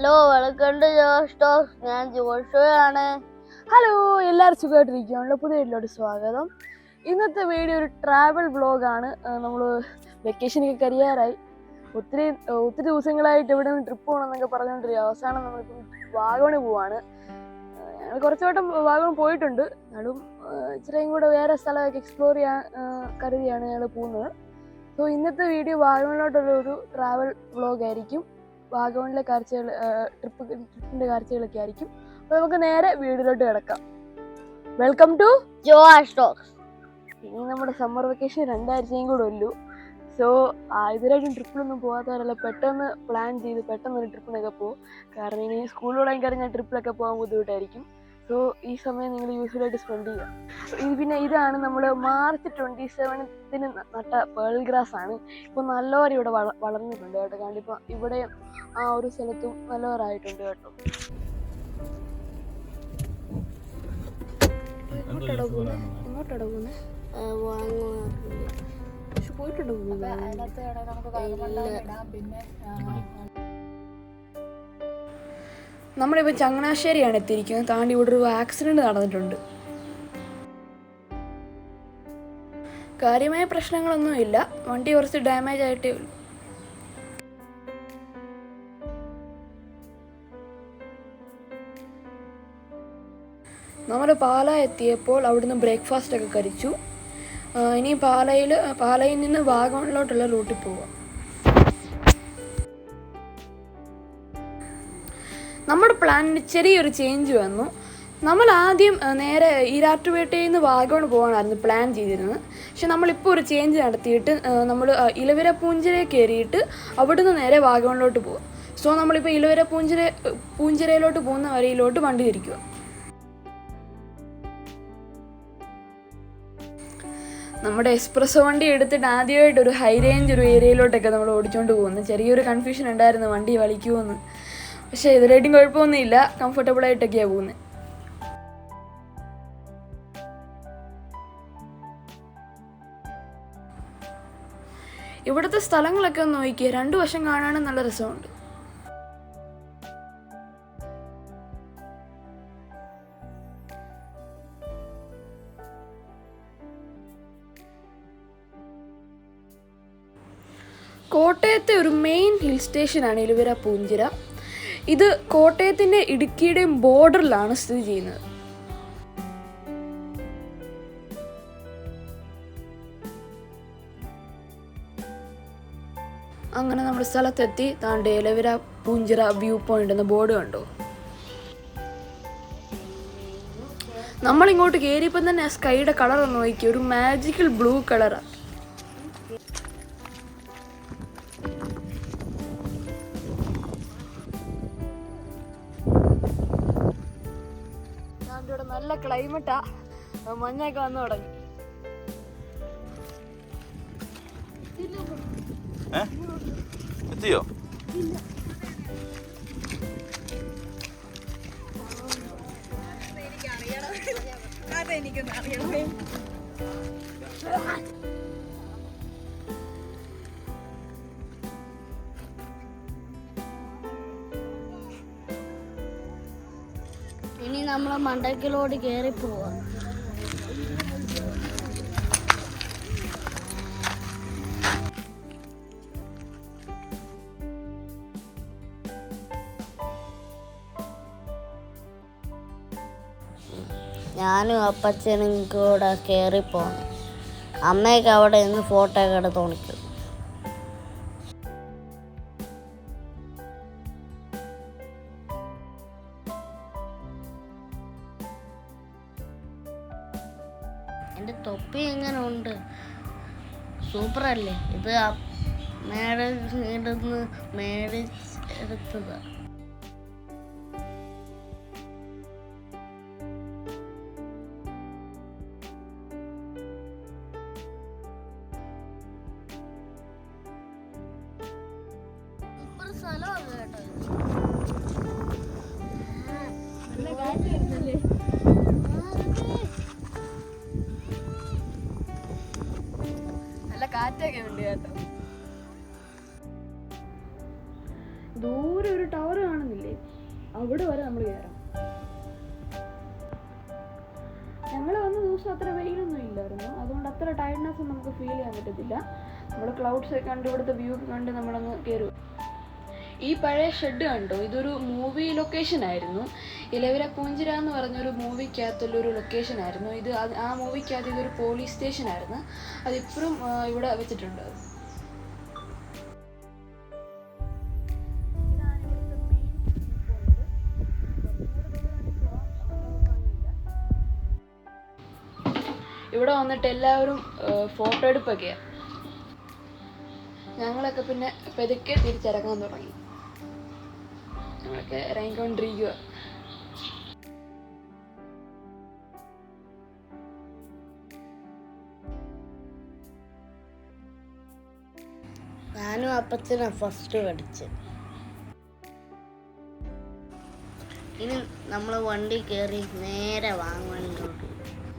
Hello വെളുക്കണ്ട് Josh ഞാൻ ജോഷോയാണ് hello എല്ലാവരും സുഖമായിട്ടിരിക്കുകയാണല്ലോ. പുതിയ വീട്ടിലോട്ട് സ്വാഗതം. ഇന്നത്തെ വീഡിയോ ഒരു ട്രാവൽ വ്ളോഗാണ് നമ്മൾ വെക്കേഷനൊക്കെ കരിയാറായി. ഒത്തിരി ഒത്തിരി ദിവസങ്ങളായിട്ട് ഇവിടെ നിന്ന് ട്രിപ്പ് പോകണമെന്നൊക്കെ പറഞ്ഞുകൊണ്ടിരിക്കുക അവസാനം നമ്മളിപ്പം വാഗമണ് പോവാണ്. ഞങ്ങൾ കുറച്ച് വട്ടം വാഗമൺ പോയിട്ടുണ്ട്. എന്നാലും ഇച്ചിരിയും കൂടെ വേറെ സ്ഥലമൊക്കെ എക്സ്പ്ലോർ ചെയ്യാൻ കരുതിയാണ് ഞങ്ങൾ പോകുന്നത്. സോ ഇന്നത്തെ വീഡിയോ വാഗമണിലോട്ടുള്ള ഒരു ട്രാവൽ വ്ളോഗ് ആയിരിക്കും. വാഗമണിലെ കാഴ്ചകൾ ട്രിപ്പ് ട്രിപ്പിന്റെ കാഴ്ചകളൊക്കെ ആയിരിക്കും. അപ്പോൾ നമുക്ക് നേരെ വീടിലോട്ട് കിടക്കാം. വെൽക്കം ടു ജോ ടോക്സ് ഇനി നമ്മുടെ സമ്മർ വെക്കേഷൻ രണ്ടാഴ്ചയും കൂടെ ഉള്ളൂ. സോ ഇതുവരായിട്ടും ട്രിപ്പിലൊന്നും പോകാത്തവരല്ല പെട്ടെന്ന് പ്ലാൻ ചെയ്ത് പെട്ടെന്ന് ഒരു ട്രിപ്പിനൊക്കെ പോകും കാരണം ഇനി സ്കൂളിലൂടെ കഴിഞ്ഞാൽ ട്രിപ്പിലൊക്കെ പോകാൻ ബുദ്ധിമുട്ടായിരിക്കും. സോ ഈ സമയം നിങ്ങൾ യൂസ്ഫുള്ളായിട്ട് സ്പെൻഡ് ചെയ്യുക. ഇത് പിന്നെ ഇതാണ് നമ്മൾ മാർച്ച് ട്വന്റി സെവൻത്തിന് നട്ട പേൾ ഗ്രാസ് ആണ്. ഇപ്പോൾ നല്ലവരെ ഇവിടെ വള വളർന്നിട്ടുണ്ട് കേട്ടോ. കാരണം ഇപ്പോൾ ഇവിടെ ആ ഒരു സ്ഥലത്തും നല്ലവരായിട്ടുണ്ട് കേട്ടോ. പോകുന്നത് എങ്ങോട്ടാണ് പോകുന്നത് പക്ഷെ പോയിട്ടുണ്ടോ നമ്മളിപ്പോൾ ചങ്ങനാശ്ശേരിയാണ് എത്തിയിരിക്കുന്നത്. താണ്ടി ഇവിടെ ഒരു ആക്സിഡന്റ് നടന്നിട്ടുണ്ട്. കാര്യമായ പ്രശ്നങ്ങളൊന്നുമില്ല വണ്ടി കുറച്ച് ഡാമേജ് ആയിട്ടേ ഉള്ളൂ നമ്മൾ പാല എത്തിയപ്പോൾ അവിടുന്ന് ബ്രേക്ക്ഫാസ്റ്റ് ഒക്കെ കഴിച്ചു. ഇനി പാലയിൽ പാലയിൽ നിന്ന് വാഗമണിലോട്ടുള്ള റൂട്ടിൽ പോവാം. നമ്മുടെ പ്ലാനിന് ചെറിയൊരു ചേഞ്ച് വന്നു. നമ്മൾ ആദ്യം നേരെ ഈരാട്ടുപേട്ടയിൽ നിന്ന് വാഗമൺ പോകാനായിരുന്നു പ്ലാൻ ചെയ്തിരുന്നത്. പക്ഷെ നമ്മളിപ്പോൾ ഒരു ചേഞ്ച് നടത്തിയിട്ട് നമ്മൾ ഇലവിര പൂഞ്ചിരയെ കയറിയിട്ട് അവിടുന്ന് നേരെ വാഗമണിലോട്ട് പോകും സോ നമ്മളിപ്പോൾ ഇലവിര പൂഞ്ചിര പൂഞ്ചിരയിലോട്ട് പോകുന്ന വരയിലോട്ട് വണ്ടി തിരിക്കുക. നമ്മുടെ എക്സ്പ്രസ് വണ്ടി എടുത്തിട്ട് ആദ്യമായിട്ട് ഒരു ഹൈ റേഞ്ച് ഒരു ഏരിയയിലോട്ടൊക്കെ നമ്മൾ ഓടിച്ചുകൊണ്ട് പോകുന്നു. ചെറിയൊരു കൺഫ്യൂഷൻ ഉണ്ടായിരുന്നു വണ്ടി വലിക്കുമെന്ന് പക്ഷേ ഇതിലായിട്ടും കുഴപ്പമൊന്നുമില്ല. കംഫർട്ടബിൾ ആയിട്ടൊക്കെയാണ് പോകുന്നത് ഇവിടുത്തെ സ്ഥലങ്ങളൊക്കെ ഒന്ന് നോക്കിയേ. രണ്ടു വശം കാണാനും നല്ല രസമുണ്ട്. കോട്ടയത്തെ ഒരു മെയിൻ ഹിൽ സ്റ്റേഷനാണ് ഇലുവര പൂഞ്ചിര ഇത് കോട്ടയത്തിന്റെ ഇടുക്കിയുടെയും ബോർഡറിലാണ് സ്ഥിതി ചെയ്യുന്നത്. അങ്ങനെ നമ്മൾ സ്ഥലത്തെത്തി താണ്ട് ഇലവിര പൂഞ്ചിറ വ്യൂ പോയിന്റ് എന്ന ബോർഡ് കണ്ടു. നമ്മൾ ഇങ്ങോട്ട് കയറിയപ്പോൾ തന്നെ സ്കൈയുടെ കളർ ഒന്ന് നോക്കി ഒരു മാജിക്കൽ ബ്ലൂ കളറാണ് ക്ലൈമറ്റാ മഞ്ഞൊക്കെ വന്നു തുടങ്ങി. എത്തിയോ? ഏ? എത്തിയോ ഇനി നമ്മൾ മണ്ടക്കിലോട് കയറി പോവാം. ഞാനും അപ്പച്ചനും കൂടെ കയറി പോണം. അമ്മയൊക്കെ അവിടെ നിന്ന് ഫോട്ടോ ഒക്കെ എടുത്ത് എന്റെ തൊപ്പി എങ്ങനെ ഉണ്ട് സൂപ്പറല്ലേ? ഇത് മേടിന്ന് മേടിച്ചെടുത്തത്. മേടിച്ചെടുത്തതാ സൂപ്പർ സ്ഥലമാണ് കേട്ടോ. നല്ല കാറ്റൊക്കെ ഉണ്ട് കേട്ടോ. ദൂരെ ഒരു ടവർ കാണുന്നില്ലേ? അവിടെ വരെ നമ്മൾ കയറാം ഞങ്ങൾ വന്ന ദിവസം അത്ര വെയിലൊന്നും ഇല്ലായിരുന്നു. അതുകൊണ്ട് അത്ര ടയർഡ്നെസ് നമുക്ക് ഫീൽ ചെയ്യാൻ പറ്റത്തില്ല. നമ്മൾ ക്ലൗഡ്സ് ഒക്കെ കണ്ട് ഇവിടുത്തെ വ്യൂ ഒക്കെ കണ്ട് നമ്മളങ്ങ് കയറും ഈ പഴയ ഷെഡ് കണ്ടോ? ഇതൊരു മൂവി ലൊക്കേഷൻ ആയിരുന്നു. ഇലവിലെ പൂഞ്ചിര എന്ന് പറഞ്ഞൊരു മൂവിക്കകത്തുള്ളൊരു ലൊക്കേഷൻ ആയിരുന്നു. ഇത് ആ മൂവിക്കകത്ത് ഇതൊരു പോലീസ് സ്റ്റേഷൻ ആയിരുന്നു. അതിപ്പോഴും ഇവിടെ വെച്ചിട്ടുണ്ട്. ഇവിടെ വന്നിട്ട് എല്ലാവരും ഫോട്ടോ എടുപ്പൊക്കെയാണ് ഞങ്ങളൊക്കെ പിന്നെ പെതുക്കെ തിരിച്ചിറങ്ങാൻ തുടങ്ങി. ഞങ്ങളൊക്കെ ഇറങ്ങിക്കൊണ്ടിരിക്കുക ഞാനും അപ്പച്ചനാണ് ഫസ്റ്റ് പഠിച്ച്. ഇനി നമ്മൾ വണ്ടി കയറി നേരെ വാങ്ങാനിലോട്ട്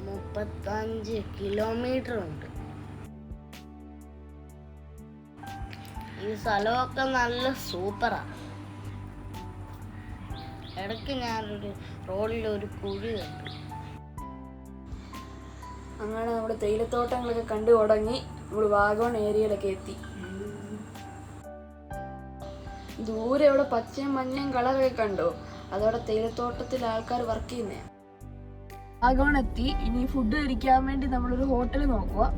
മുപ്പത്തഞ്ച് കിലോമീറ്റർ ഉണ്ട്. ഈ സ്ഥലമൊക്കെ നല്ല സൂപ്പറാ ഇടയ്ക്ക് ഞാനൊരു റോഡിൽ ഒരു കുഴി കണ്ടു. അങ്ങനെ നമ്മൾ തേയിലത്തോട്ടങ്ങളൊക്കെ കണ്ടു തുടങ്ങി നമ്മൾ വാഗോൺ ഏരിയയിലൊക്കെ എത്തി. ദൂരെ ഇവിടെ പച്ചയും മഞ്ഞയും കളറൊക്കെ കണ്ടോ. അതവിടെ തേയിലത്തോട്ടത്തിൽ ആൾക്കാർ വർക്ക് ചെയ്യുന്നേ. വാഗോൺ എത്തി. ഇനി ഫുഡ് കഴിക്കാൻ വേണ്ടി നമ്മളൊരു ഹോട്ടൽ നോക്കുക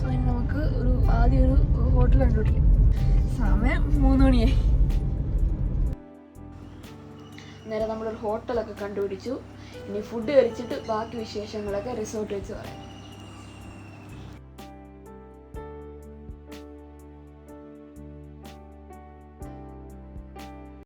സോ ഇനി നമുക്ക് ഒരു ആദ്യം ഒരു ഹോട്ടൽ കണ്ടുപിടിക്കാം. സമയം മൂന്ന് മണിയായി. നേരെ നമ്മളൊരു ഹോട്ടലൊക്കെ കണ്ടുപിടിച്ചു. ഇനി ഫുഡ് കഴിച്ചിട്ട് ബാക്കി വിശേഷങ്ങളൊക്കെ റിസോർട്ട് വെച്ച് പറയാം.